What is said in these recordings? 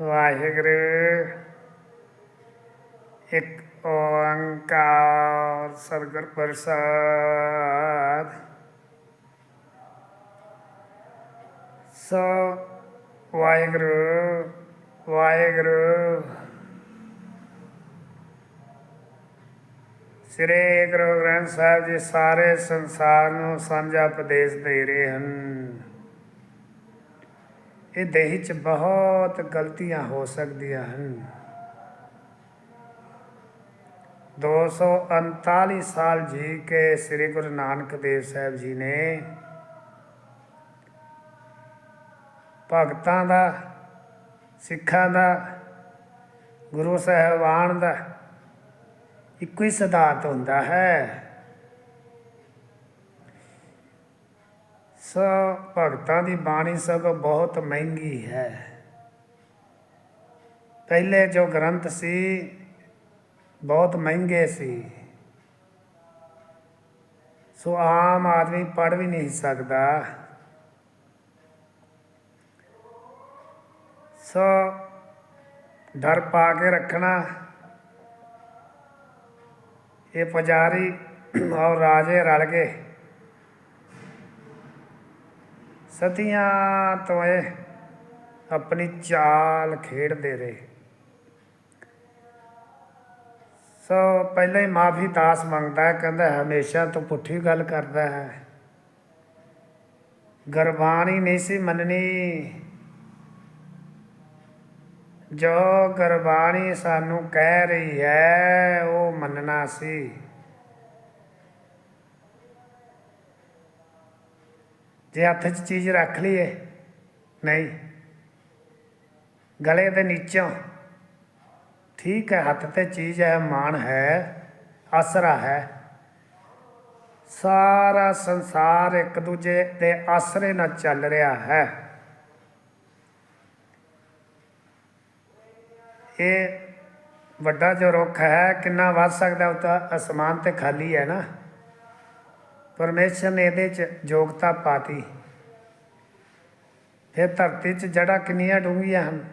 ਵਾਹਿਗੁਰੂ। ਇੱਕ ਓੰਕਾਰ ਸਤਿਗੁਰ ਪ੍ਰਸਾਦ। ਸੋ ਵਾਹਿਗੁਰੂ ਵਾਹਿਗੁਰੂ। ਸ੍ਰੀ ਗੁਰੂ ਗ੍ਰੰਥ ਸਾਹਿਬ ਜੀ ਸਾਰੇ ਸੰਸਾਰ ਨੂੰ ਸਾਂਝਾ ਉਪਦੇਸ਼ ਦੇ ਰਹੇ ਹਨ। ਇਹ ਦੇਹ 'ਚ ਬਹੁਤ ਗਲਤੀਆਂ ਹੋ ਸਕਦੀਆਂ ਹਨ। 239 ਸਾਲ ਜੀ ਕੇ ਸ੍ਰੀ ਗੁਰੂ ਨਾਨਕ ਦੇਵ ਸਾਹਿਬ ਜੀ ਨੇ ਭਗਤਾਂ ਦਾ, ਸਿੱਖਾਂ ਦਾ, ਗੁਰੂ ਸਾਹਿਬਾਨ ਦਾ ਇੱਕੋ ਹੀ ਸਿਧਾਂਤ ਹੁੰਦਾ ਹੈ। ਸ ਭਗਤਾਂ ਦੀ ਬਾਣੀ ਸਗੋਂ ਬਹੁਤ ਮਹਿੰਗੀ ਹੈ। ਪਹਿਲੇ ਜੋ ਗ੍ਰੰਥ ਸੀ, ਬਹੁਤ ਮਹਿੰਗੇ ਸੀ। ਸੋ ਆਮ ਆਦਮੀ ਪੜ੍ਹ ਵੀ ਨਹੀਂ ਸਕਦਾ। ਸੋ ਡਰ ਪਾ ਕੇ ਰੱਖਣਾ, ਇਹ ਪੁਜਾਰੀ ਔਰ ਰਾਜੇ ਰਲ ਗਏ। ਸਤੀਆਂ ਤੋਂ ਇਹ ਆਪਣੀ ਚਾਲ ਖੇਡਦੇ ਰਹੇ। ਸੋ ਪਹਿਲਾਂ ਹੀ ਮਾਫੀ ਦਾਸ ਮੰਗਦਾ ਹੈ, ਕਹਿੰਦਾ ਹਮੇਸ਼ਾ ਤੋਂ ਪੁੱਠੀ ਗੱਲ ਕਰਦਾ ਹੈ। ਗਰਬਾਣੀ ਨਹੀਂ ਸੀ ਮੰਨਣੀ। ਜੋ ਗਰਬਾਣੀ ਸਾਨੂੰ ਕਹਿ ਰਹੀ ਹੈ, ਉਹ ਮੰਨਣਾ ਸੀ। ਜੇ ਹੱਥ 'ਚ ਚੀਜ਼ ਰੱਖ ਲਈਏ, ਨਹੀਂ। ਗਲੇ ਦੇ ਨੀਚੋਂ। ਠੀਕ ਹੈ, ਹੱਥ ਤੇ ਚੀਜ਼ ਹੈ, ਮਾਣ ਹੈ, ਆਸਰਾ ਹੈ। ਸਾਰਾ ਸੰਸਾਰ ਇੱਕ ਦੂਜੇ ਦੇ ਆਸਰੇ ਨਾਲ ਚੱਲ ਰਿਹਾ ਹੈ। ਇਹ ਵੱਡਾ ਜੋ ਰੁੱਖ ਹੈ, ਕਿੰਨਾ ਵੱਧ ਸਕਦਾ ਉਹ ਤਾਂ ਅਸਮਾਨ ਤੇ ਖਾਲੀ ਹੈ ਨਾ। ਪਰਮੇਸ਼ਰ ਨੇ ਇਹਦੇ ਚ ਯੋਗਤਾ ਪਾਤੀ। ਫਿਰ ਧਰਤੀ 'ਚ ਜੜਾ ਕਿੰਨੀਆਂ ਡੂੰਘੀਆਂ ਹਨ?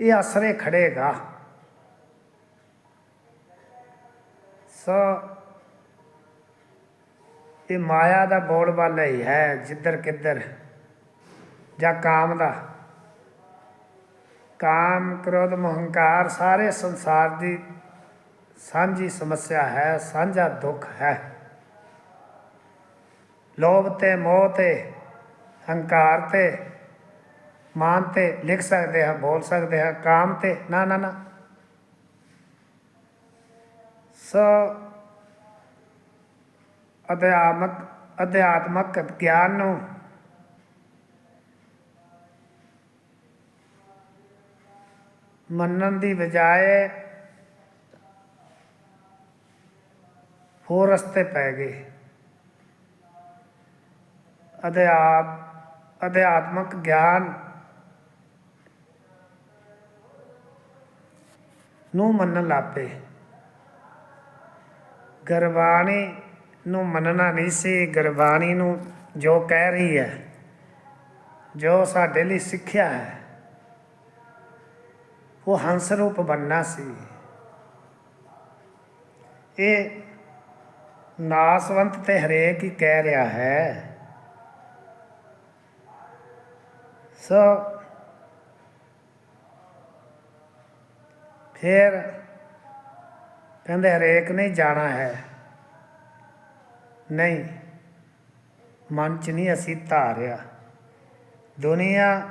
ਇਹ ਆਸਰੇ ਖੜੇਗਾ ਸੋ ਇਹ ਮਾਇਆ ਦਾ ਬੋਲਬਾਲਾ ਹੀ ਹੈ, ਜਿੱਧਰ ਕਿੱਧਰ। ਜਾਂ ਕਾਮ ਦਾ। ਕਾਮ, ਕ੍ਰੋਧ, ਮਹੰਕਾਰ ਸਾਰੇ ਸੰਸਾਰ ਦੀ ਸਾਂਝੀ ਸਮੱਸਿਆ ਹੈ, ਸਾਂਝਾ ਦੁੱਖ ਹੈ। ਲੋਭ ਤੇ ਮੋਹ ਤੇ, ਹੰਕਾਰ ਤੇ, ਮਾਨ ਤੇ ਲਿਖ ਸਕਦੇ ਹਾਂ, ਬੋਲ ਸਕਦੇ ਹਾਂ, ਕਾਮ ਤੇ, ਨਾ ਨਾ ਨਾ। ਸੋ ਅਧਿਆਤਮਕ ਅਧਿਆਤਮਕ ਗਿਆਨ ਨੂੰ ਮੰਨਣ ਦੀ ਬਜਾਏ ਹੋਰ ਰਸਤੇ ਪੈ ਗਏ। ਅਧਿਆਪ, ਅਧਿਆਤਮਕ ਗਿਆਨ ਨੂੰ ਮੰਨਣ ਲੱਪੇ। ਗਰਵਾਣੀ ਨੂੰ ਮੰਨਣਾ ਨਹੀਂ ਸੀ ਗਰਵਾਣੀ ਨੂੰ ਜੋ ਕਹਿ ਰਹੀ ਹੈ, ਜੋ ਸਾਡੇ ਲਈ ਸਿੱਖਿਆ ਹੈ, ਉਹ ਹੰਸ ਰੂਪ ਬੰਨਾ ਸੀ। ਇਹ ਨਾਸਵੰਤ ਤੇ ਹਰੇਕ ਹੀ ਕਹਿ ਰਿਹਾ ਹੈ। ਸੋ ਫਿਰ ਕਹਿੰਦੇ ਹਰੇਕ ਨੇ ਜਾਣਾ ਹੈ। ਨਹੀਂ, ਮਨ ਚ ਨਹੀਂ ਅਸੀਂ ਧਾਰਿਆ। ਦੁਨੀਆ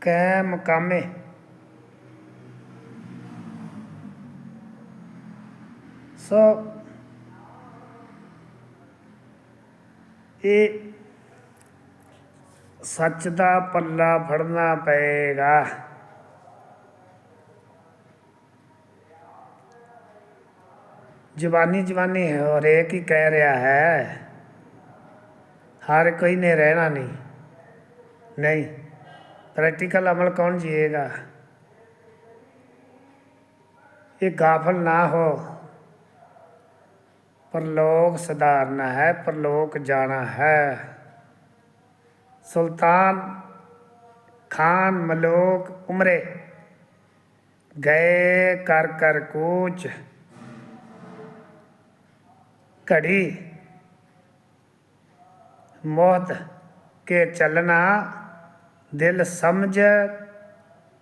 ਕੈ ਮਕਾਮੇ ਸੋ। ਇਹ ਸੱਚ ਦਾ ਪੱਲਾ ਫੜਨਾ ਪਏਗਾ। ਜਵਾਨੀ ਜਵਾਨੀ ਹਰੇਕ ਹੀ ਕਹਿ ਰਿਹਾ ਹੈ। ਹਰ ਕੋਈ ਨੇ ਰਹਿਣਾ ਨਹੀਂ। ਨਹੀਂ ਪ੍ਰੈਕਟੀਕਲ ਅਮਲ ਕੌਣ ਜੀਏਗਾ? ਇਹ ਗਾਫਲ ਨਾ ਹੋ। ਪਰਲੋਕ ਸਧਾਰਨਾ ਹੈ ਪਰਲੋਕ ਜਾਣਾ ਹੈ ਸੁਲਤਾਨ ਖਾਨ ਮਲੋਕ ਉਮਰੇ ਗਏ ਕਰ ਕਰ ਕੂਚ ਘੜੀ ਮੌਤ ਕੇ ਚਲਨਾ ਦਿਲ ਸਮਝ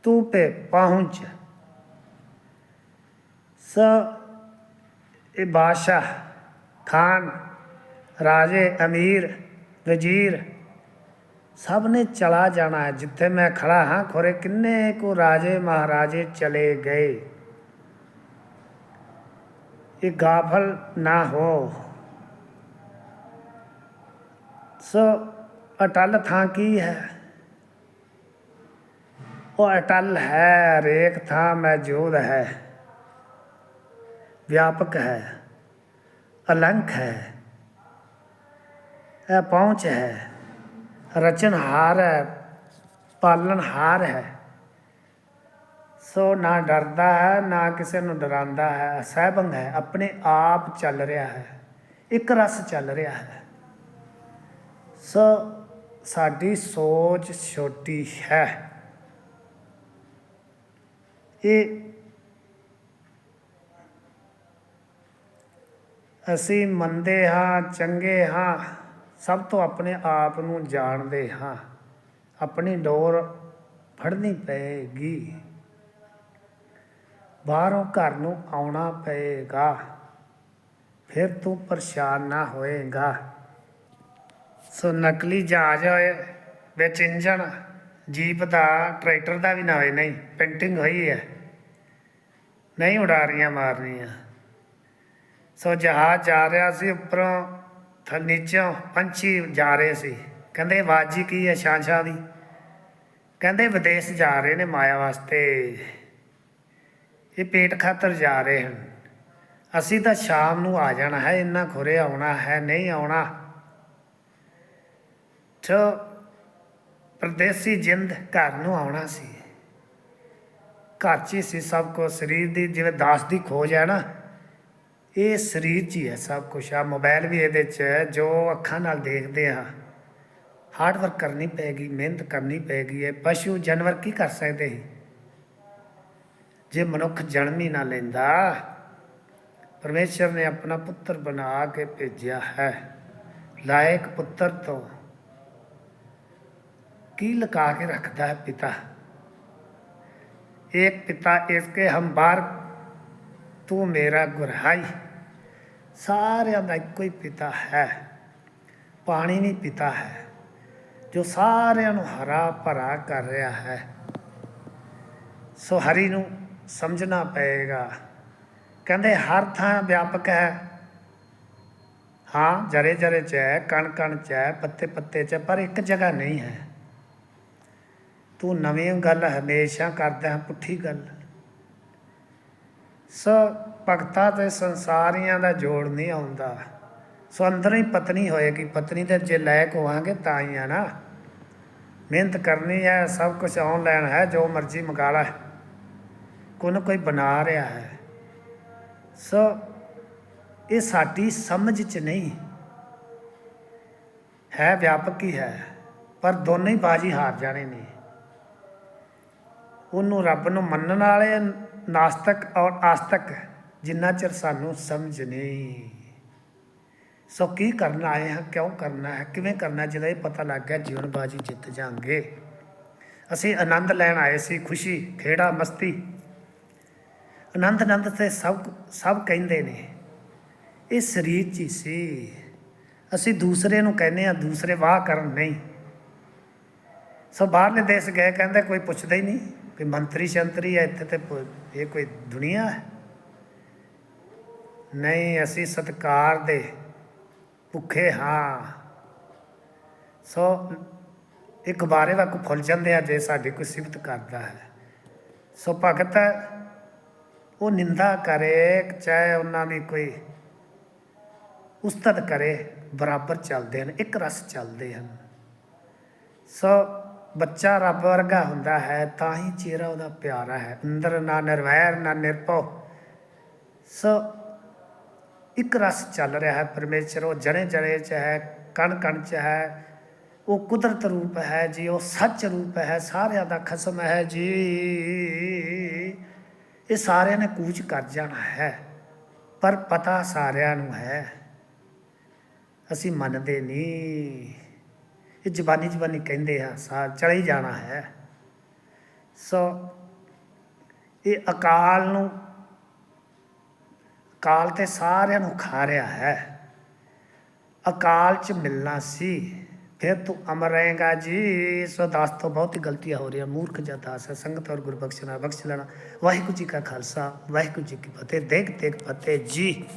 ਤੂ ਪੇ ਪਹੁੰਚ ਸ ਇਹ ਬਾਦਸ਼ਾਹ ਖਾਨ, ਰਾਜੇ, ਅਮੀਰ, ਵਜ਼ੀਰ ਸਭ ਨੇ ਚਲਾ ਜਾਣਾ ਹੈ। ਜਿੱਥੇ ਮੈਂ ਖੜਾ ਹਾਂ, ਖੋਰੇ ਕਿੰਨੇ ਕੋ ਰਾਜੇ ਮਹਾਰਾਜੇ ਚਲੇ ਗਏ। ਇਹ ਗਾਫਲ ਨਾ ਹੋ। ਸੋ ਅਟਲ ਥਾਂ ਕੀ ਹੈ? ਉਹ ਅਟਲ ਹੈ, ਰੇਖ ਥਾਂ ਮੌਜੂਦ ਹੈ। ਵਿਆਪਕ ਹੈ। ਅਲੰਕ ਹੈ। ਇਹ ਪਹੁੰਚ ਹੈ। ਰਚਨਹਾਰ ਹੈ। ਪਾਲਣਹਾਰ ਹੈ। ਸੋ ਨਾ ਡਰਦਾ ਹੈ, ਨਾ ਕਿਸੇ ਨੂੰ ਡਰਾਉਂਦਾ ਹੈ। ਸਹਿਬੰਗ ਹੈ। ਆਪਣੇ ਆਪ ਚੱਲ ਰਿਹਾ ਹੈ। ਇੱਕ ਰਸ ਚੱਲ ਰਿਹਾ ਹੈ। ਸੋ ਸਾਡੀ ਸੋਚ ਛੋਟੀ ਹੈ। ਇਹ ਅਸੀਂ ਮੰਦੇ ਹਾਂ, ਚੰਗੇ ਹਾਂ, ਸਭ ਤੋਂ ਆਪਣੇ ਆਪ ਨੂੰ ਜਾਣਦੇ ਹਾਂ। ਆਪਣੀ ਡੋਰ ਫੜਨੀ ਪਏਗੀ। ਬਾਹਰੋਂ ਘਰ ਨੂੰ ਆਉਣਾ ਪਏਗਾ। ਫਿਰ ਤੂੰ ਪਰੇਸ਼ਾਨ ਨਾ ਹੋਏਗਾ। ਸੋ ਨਕਲੀ ਜਹਾਜ਼ ਹੋਏ ਵਿੱਚ ਇੰਜਣ, ਜੀਪ ਦਾ, ਟਰੈਕਟਰ ਦਾ ਵੀ ਨਾ ਹੋਏ, ਨਹੀਂ, ਪੇਂਟਿੰਗ ਹੋਈ ਹੈ। ਨਹੀਂ ਉਡਾਰੀਆਂ ਮਾਰਨੀਆਂ। ਸੋ ਜਹਾਜ਼ ਜਾ ਰਿਹਾ ਸੀ ਉੱਪਰੋਂ, ਥ, ਨੀਚੋਂ ਪੰਛੀ ਜਾ ਰਹੇ ਸੀ। ਕਹਿੰਦੇ ਬਾਜੀ ਕੀ ਹੈ ਸ਼ਾਂਸ਼ਾ ਦੀ? ਕਹਿੰਦੇ, ਵਿਦੇਸ਼ ਜਾ ਰਹੇ ਨੇ ਮਾਇਆ ਵਾਸਤੇ। ਇਹ ਪੇਟ ਖਾਤਰ ਜਾ ਰਹੇ ਹਨ। ਅਸੀਂ ਤਾਂ ਸ਼ਾਮ ਨੂੰ ਆ ਜਾਣਾ ਹੈ, ਇੰਨਾ ਖੁਰੇ ਆਉਣਾ ਹੈ, ਨਹੀਂ ਆਉਣਾ। ਤੋ ਪਰਦੇਸੀ ਜਿੰਦ ਘਰ ਨੂੰ ਆਉਣਾ ਸੀ। ਘਰ 'ਚ ਹੀ ਸੀ ਸਭ ਕੁਝ ਸਰੀਰ ਦੀ, ਜਿਵੇਂ ਦਾਸ ਦੀ ਖੋਜ ਹੈ ਨਾ ਇਹ ਸਰੀਰ 'ਚ ਹੀ ਹੈ ਸਭ ਕੁਝ ਆ ਮੋਬਾਈਲ ਵੀ ਇਹਦੇ 'ਚ ਹੈ, ਜੋ ਅੱਖਾਂ ਨਾਲ ਦੇਖਦੇ ਆ। ਹਾਰਡ ਵਰਕ ਕਰਨੀ ਪਏਗੀ, ਮਿਹਨਤ ਕਰਨੀ ਪਏਗੀ। ਹੈ ਪਸ਼ੂ, ਜਾਨਵਰ ਕੀ ਕਰ ਸਕਦੇ ਸੀ? ਜੇ ਮਨੁੱਖ ਜਨਮ ਹੀ ਨਾ ਲੈਂਦਾ, ਪਰਮੇਸ਼ਰ ਨੇ ਆਪਣਾ ਪੁੱਤਰ ਬਣਾ ਕੇ ਭੇਜਿਆ ਹੈ। ਲਾਇਕ ਪੁੱਤਰ ਤੋਂ ਕੀ ਲੁਕਾ ਕੇ ਰੱਖਦਾ ਹੈ ਪਿਤਾ? ਇੱਕ ਪਿਤਾ ਇਸਕੇ ਹਮ ਬਾਰ ਤੂੰ ਮੇਰਾ ਗੁਰਹਾਈ। ਸਾਰਿਆਂ ਦਾ ਇੱਕੋ ਹੀ ਪਿਤਾ ਹੈ। ਪਾਣੀ ਵੀ ਪਿਤਾ ਹੈ ਜੋ ਸਾਰਿਆਂ ਨੂੰ ਹਰਾ ਭਰਾ ਕਰ ਰਿਹਾ ਹੈ। ਸੋ ਹਰੀ ਨੂੰ ਸਮਝਣਾ ਪਏਗਾ। ਕਹਿੰਦੇ ਹਰ ਥਾਂ ਵਿਆਪਕ ਹੈ। ਹਾਂ ਜਰੇ ਜਰੇ ਚ ਹੈ ਕਣ ਕਣ ਚ ਹੈ ਪੱਤੇ ਪੱਤੇ ਚ ਹੈ, ਪਰ ਇੱਕ ਜਗ੍ਹਾ ਨਹੀਂ ਹੈ। ਤੂੰ ਨਵੀਂ ਗੱਲ ਹਮੇਸ਼ਾ ਕਰਦਾ ਪੁੱਠੀ ਗੱਲ। ਸੋ ਭਗਤਾਂ ਤੇ ਸੰਸਾਰੀਆਂ ਦਾ ਜੋੜ ਨਹੀਂ ਆਉਂਦਾ। ਸੋ ਅੰਦਰ ਹੀ ਪਤਨੀ ਹੋਏਗੀ ਪਤਨੀ ਤੇ ਜੇ ਲਾਇਕ ਹੋਵਾਂਗੇ ਤਾਂ ਹੀ ਆ ਨਾ। ਮਿਹਨਤ ਕਰਨੀ ਹੈ, ਸਭ ਕੁਝ ਆਨਲਾਈਨ ਹੈ, ਜੋ ਮਰਜ਼ੀ ਮੰਗਾ ਲੈ। ਕੋਈ ਨਾ ਕੋਈ ਬਣਾ ਰਿਹਾ ਹੈ। ਸੋ ਇਹ ਸਾਡੀ ਸਮਝ 'ਚ ਨਹੀਂ। ਹੈ ਵਿਆਪਕ ਹੀ ਹੈ, ਪਰ ਦੋਨੇ ਹੀ ਬਾਜੀ ਹਾਰ ਜਾਣੇ ਨੇ। ਉਹਨੂੰ ਰੱਬ ਨੂੰ ਮੰਨਣ ਵਾਲੇ ਨਾਸਤਕ ਔਰ ਆਸਤਕ, ਜਿੰਨਾ ਚਿਰ ਸਾਨੂੰ ਸਮਝ ਨਹੀਂ। ਸੋ ਕੀ ਕਰਨਾ ਆਏ ਹਾਂ, ਕਿਉਂ ਕਰਨਾ ਹੈ, ਕਿਵੇਂ ਕਰਨਾ ਜਿਹਦਾ ਇਹ ਪਤਾ ਲੱਗ ਗਿਆ ਜੀਵਨ ਬਾਜੀ ਜਿੱਤ ਜਾਾਂਗੇ ਅਸੀਂ ਆਨੰਦ ਲੈਣ ਆਏ ਸੀ, ਖੁਸ਼ੀ, ਖੇੜਾ, ਮਸਤੀ। ਆਨੰਦ ਆਨੰਦ ਤੇ ਸਭ ਸਭ ਕਹਿੰਦੇ ਨੇ, ਇਹ ਸਰੀਰ 'ਚ ਹੀ ਸੀ। ਅਸੀਂ ਦੂਸਰੇ ਨੂੰ ਕਹਿੰਦੇ ਆ ਦੂਸਰੇ ਵਾਹ ਕਰਨ ਨਹੀਂ। ਸੋ ਬਾਹਰਲੇ ਦੇਸ਼ ਗਏ, ਕਹਿੰਦੇ ਕੋਈ ਪੁੱਛਦਾ ਹੀ ਨਹੀਂ। ਕੋਈ ਮੰਤਰੀ ਸ਼ੰਤਰੀ ਹੈ ਇੱਥੇ ਤੇ ਇਹ ਕੋਈ ਦੁਨੀਆ ਹੈ? ਨਹੀਂ, ਅਸੀਂ ਸਤਕਾਰ ਦੇ ਭੁੱਖੇ ਹਾਂ। ਸੋ, ਇੱਕ ਬਾਰੇ ਵਾਕੂ ਫੁੱਲ ਜਾਂਦੇ ਆ ਜੇ ਸਾਡੀ ਕੋਈ ਸਿਫਤ ਕਰਦਾ ਹੈ। ਸੋ ਭਗਤ, ਉਹ ਨਿੰਦਾ ਕਰੇ, ਚਾਹੇ ਉਹਨਾਂ ਦੀ ਕੋਈ ਉਸਤਤ ਕਰੇ, ਬਰਾਬਰ ਚੱਲਦੇ ਹਨ, ਇੱਕ ਰਸ ਚੱਲਦੇ ਹਨ। ਸੋ ਬੱਚਾ ਰੱਬ ਵਰਗਾ ਹੁੰਦਾ ਹੈ, ਤਾਂ ਹੀ ਚਿਹਰਾ ਉਹਦਾ ਪਿਆਰਾ ਹੈ। ਅੰਦਰ ਨਾ ਨਿਰਵੈਰ, ਨਾ ਨਿਰਭਉ। ਸੋ ਇੱਕ ਰਸ ਚੱਲ ਰਿਹਾ ਹੈ ਪਰਮੇਸ਼ਰ, ਉਹ ਜਣੇ ਜਣੇ ਚ ਹੈ ਕਣ ਕਣ ਚ ਹੈ। ਉਹ ਕੁਦਰਤ ਰੂਪ ਹੈ ਜੀ, ਉਹ ਸੱਚ ਰੂਪ ਹੈ, ਸਾਰਿਆਂ ਦਾ ਖਸਮ ਹੈ ਜੀ। ਇਹ ਸਾਰਿਆਂ ਨੇ ਕੂਚ ਕਰ ਜਾਣਾ ਹੈ, ਪਰ ਪਤਾ ਸਾਰਿਆਂ ਨੂੰ ਹੈ। ਅਸੀਂ ਮੰਨਦੇ ਨਹੀਂ। ਇਹ ਜ਼ਬਾਨੀ ਜ਼ਬਾਨੀ ਕਹਿੰਦੇ ਆ ਸਾ ਚਲੇ ਹੀ ਜਾਣਾ ਹੈ। ਸੋ ਇਹ ਅਕਾਲ ਨੂੰ, ਅਕਾਲ ਤੇ ਸਾਰਿਆਂ ਨੂੰ ਖਾ ਰਿਹਾ ਹੈ। ਅਕਾਲ ਚ ਮਿਲਣਾ ਸੀ, ਫਿਰ ਤੂੰ ਅਮਰ ਰਹੇਗਾ ਜੀ। ਸੋ ਦਾਸ ਤੋਂ ਬਹੁਤ ਹੀ ਗਲਤੀਆਂ ਹੋ ਰਹੀਆਂ ਮੂਰਖ ਜਾਂ ਦਾਸ ਹੈ, ਸੰਗਤ ਔਰ ਗੁਰਬਖਸ਼ਣਾ ਬਖਸ਼ ਲੈਣਾ। ਵਾਹਿਗੁਰੂ ਜੀ ਕਾ ਖਾਲਸਾ, ਵਾਹਿਗੁਰੂ ਜੀ ਕੀ ਫਤਿਹ। ਦੇਖ ਦੇਖ, ਫਤਿਹ ਜੀ।